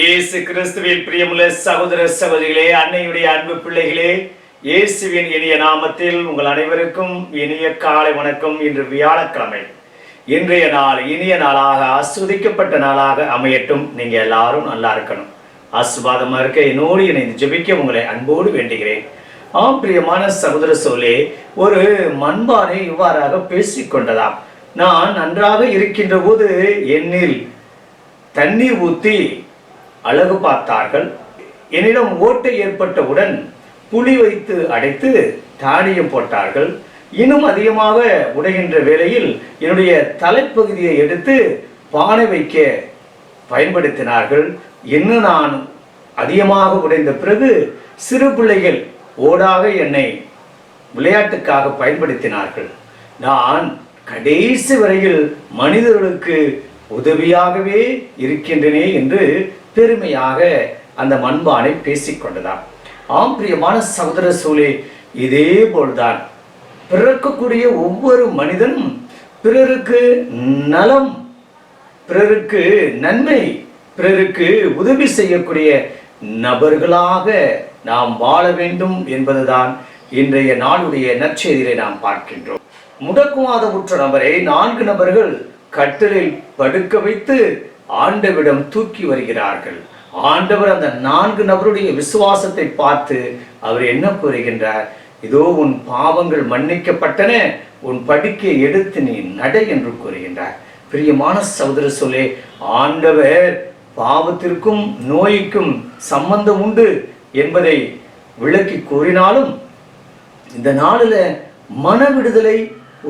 இயேசு கிறிஸ்துவின் பிரியமுள்ள சகோதர சகோதரிகளே அன்னையுடைய அன்பு பிள்ளைகளே இயேசுவின் இனிய நாமத்தில் உங்கள் அனைவருக்கும் இனிய காலை வணக்கம். இன்று வியாழக்கிழமை. இன்றைய நாள் இனிய நாளாக ஆஸ்வதிக்கப்பட்ட நாளாக அமையட்டும். நீங்க எல்லாரும் நல்லா இருக்கணும். ஆசுவாதமா இருக்க என்னோடு இணைந்து ஜெபிக்க உங்களை அன்போடு வேண்டுகிறேன். ஆம் பிரியமான சகோதர சோலே ஒரு மண்பானை இவ்வாறாக பேசிக்கொண்டதாம் நான் நன்றாக இருக்கின்ற போது என்னில் தண்ணீர் ஊற்றி அழகு பார்த்தார்கள். என்னிடம் ஓட்டை ஏற்பட்டவுடன் புலி வைத்து அடைத்து தானியம் போட்டார்கள். இன்னும் அதிகமாக உடைகின்ற வேளையில் என்னுடைய தலைப்பகுதியை எடுத்து பானை வைக்க பயன்படுத்தினார்கள். இன்னும் நான் அதிகமாக உடைந்த பிறகு சிறு பிள்ளைகள் ஓடாக என்னை விளையாட்டுக்காக பயன்படுத்தினார்கள். நான் கடைசி வரையில் மனிதர்களுக்கு உதவியாகவே இருக்கின்றனே என்று பெருமையாக அந்த மண்பானை பேசிக்கொண்டதாம் ஆம் பிரியமான சகோதர சூழே இதே போல்தான். பிறக்கக்கூடிய ஒவ்வொரு மனிதனும் பிறருக்கு நலம் பிறருக்கு நன்மை பிறருக்கு உதவி செய்யக்கூடிய நபர்களாக நாம் வாழ வேண்டும் என்பதுதான் இன்றைய நாளுடைய நற்செய்தியை நாம் பார்க்கின்றோம். முடக்குவாத உற்ற நபரை நான்கு நபர்கள் கட்டிலில் படுக்க வைத்து ஆண்டவிடம் தூக்கி வருகிறார்கள். ஆண்டவர் அந்த நான்கு நபருடைய விசுவாசத்தை பார்த்து அவர் என்ன கூறுகின்றார்? இதோ உன் பாவங்கள் மன்னிக்கப்பட்டன உன் படிக்கை எடுத்து நீ நட என்று கூறுகின்றார். பிரியமான சகோதர சொல்லே ஆண்டவர் பாவத்திற்கும் நோய்க்கும் சம்பந்தம் உண்டு என்பதை விளக்கி கூறினாலும் இந்த நாளில் மன விடுதலை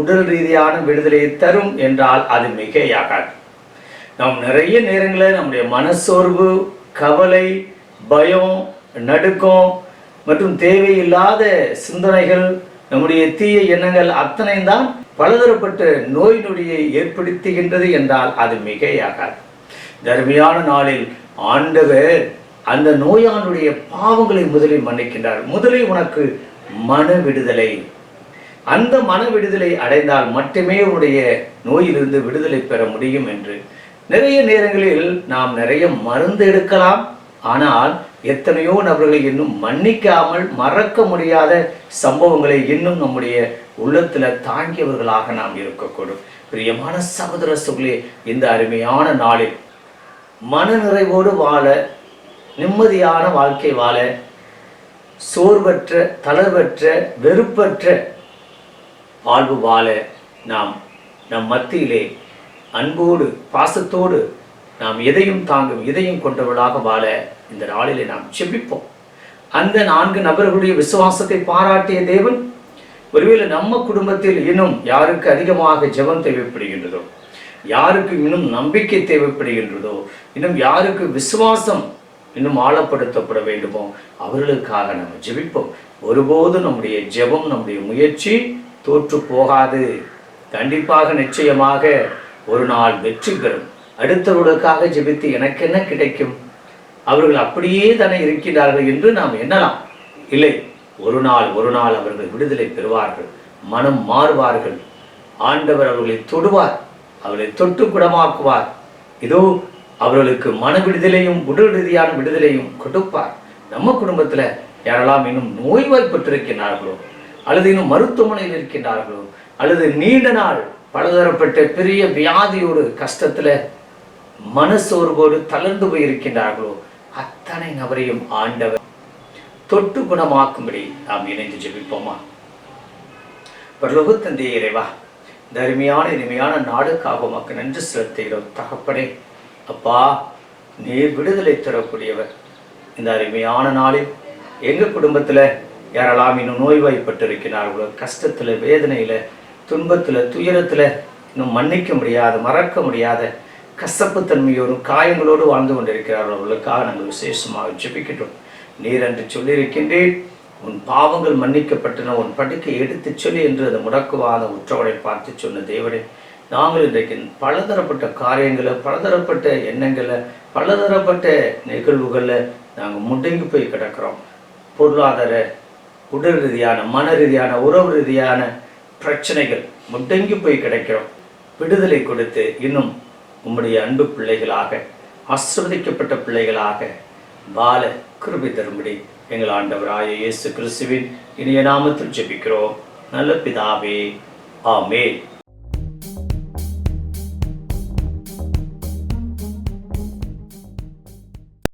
உடல் ரீதியான விடுதலையை தரும் என்றால் அது மிகையாகாது. நாம் நிறைய நேரங்களில் நம்முடைய மனசோர்வு கவலை பயம் நடுக்கம் மற்றும் தேவையில்லாத சிந்தனைகள் நம்முடைய தீய எண்ணங்கள் அத்தனை தான் பலதரப்பட்ட நோய் நொடியை ஏற்படுத்துகின்றது என்றால் அது மிகையாகாது. தர்மியான நாளில் ஆண்டவர் அந்த நோயானுடைய பாவங்களை முதலில் மன்னிக்கின்றார். முதலில் உனக்கு மன விடுதலை அந்த மன விடுதலை அடைந்தால் மட்டுமே உன்னுடைய நோயிலிருந்து விடுதலை பெற முடியும் என்று. நிறைய நேரங்களில் நாம் நிறைய மருந்து எடுக்கலாம். ஆனால் எத்தனையோ நபர்களை இன்னும் மன்னிக்காமல் மறக்க முடியாத சம்பவங்களை இன்னும் நம்முடைய உள்ளத்தில் தாங்கியவர்களாக நாம் இருக்கக்கூடும். பிரியமான சகோதர சொல்லே இந்த அருமையான நாளில் மனநிறைவோடு வாழ நிம்மதியான வாழ்க்கை வாழ சோர்வற்ற தளர்வற்ற வெறுப்பற்ற வாழ்வு வாழ நாம் நம் மத்தியிலே அன்போடு பாசத்தோடு நாம் எதையும் தாங்கும் எதையும் கொண்டவர்களாக வாழ இந்த நாளிலே நாம் செபிப்போம். அந்த நான்கு நபர்களுடைய விசுவாசத்தை பாராட்டிய தேவன் ஒருவேளை நம்ம குடும்பத்தில் இன்னும் யாருக்கு அதிகமாக ஜெபம் தேவைப்படுகின்றதோ யாருக்கு இன்னும் நம்பிக்கை தேவைப்படுகின்றதோ இன்னும் யாருக்கு விசுவாசம் இன்னும் ஆழப்படுத்தப்பட வேண்டுமோ அவர்களுக்காக நம்ம ஜெபிப்போம். ஒருபோதும் நம்முடைய ஜெபம் நம்முடைய முயற்சி தோற்று போகாது. கண்டிப்பாக நிச்சயமாக ஒரு நாள் வெற்றி பெறும். அடுத்தவர்களுக்காக ஜெபித்து எனக்கு என்ன கிடைக்கும்? அவர்கள் அப்படியே தானே இருக்கிறார்கள் என்று நாம் எண்ணலாம். இல்லை ஒரு நாள் ஒரு நாள் அவர்கள் விடுதலை பெறுவார்கள். மனம் மாறுவார்கள். ஆண்டவர் அவர்களை தொடுவார். அவர்களை தொட்டு குடமாக்குவார் இதோ அவர்களுக்கு மன விடுதலையும் உடல் ரீதியான விடுதலையும் கொடுப்பார். நம்ம குடும்பத்தில் யாரெல்லாம் இன்னும் நோய்வாய்ப்பட்டிருக்கிறார்களோ அல்லது இன்னும் மருத்துவமனையில் இருக்கின்றார்களோ அல்லது நீண்ட நாள் பலதரப்பட்ட பெரிய வியாதியோடு கஷ்டத்துல மனசோர்வோடு தளர்ந்து போயிருக்கின்றார்களோ அத்தனை நபரையும் ஆண்டவர் தொட்டு குணமாக்கும்படி நாம் இணைந்து ஜெபிப்போமா? பரலோகத்தந்தையே இறைவா இந்த அருமையான இனிமையான நாடுக்காக உமக்கு நன்றி செலுத்துகிறோம். தகப்பனே அப்பா நீர் விடுதலை தரக்கூடியவர். இந்த அருமையான நாளில் எங்கள் குடும்பத்தில் யாரெல்லாம் இன்னும் நோய்வாய்ப்பட்டிருக்கிறார்களோ கஷ்டத்தில் வேதனையில் துன்பத்தில் துயரத்தில் இன்னும் மன்னிக்க முடியாத மறக்க முடியாத கசப்புத்தன்மையோடும் காயங்களோடு வாழ்ந்து கொண்டிருக்கிறார்கள் அவர்களுக்காக நாங்கள் விசேஷமாக ஜெபிக்கட்டும் நீர் என்று சொல்லியிருக்கின்றேன் உன் பாவங்கள் மன்னிக்கப்பட்டன உன் படுக்கை எடுத்துச் சொல்லி என்று அந்த முடக்குவாத உற்றவனை பார்த்து சொன்ன தேவனே நாங்கள் இன்றைக்கு பலதரப்பட்ட காரியங்களை பலதரப்பட்ட எண்ணங்களை பலதரப்பட்ட நிகழ்வுகளில் நாங்கள் முடங்கி போய் கிடக்கிறோம். பொருளாதார உடல் ரீதியான மன ரீதியான உறவு ரீதியான பிரச்சனைகள் முடங்கி போய் கிடைக்கிறோம். விடுதலை கொடுத்து இன்னும் உம்முடைய அன்பு பிள்ளைகளாக ஆசிர்வதிக்கப்பட்ட பிள்ளைகளாக பால கிருபி தரும்படி எங்கள் ஆண்டவராய இயேசு கிறிஸ்துவின் இனிய நாமத்தில் ஜெபிக்கிறோம். நல்ல பிதாவே ஆமே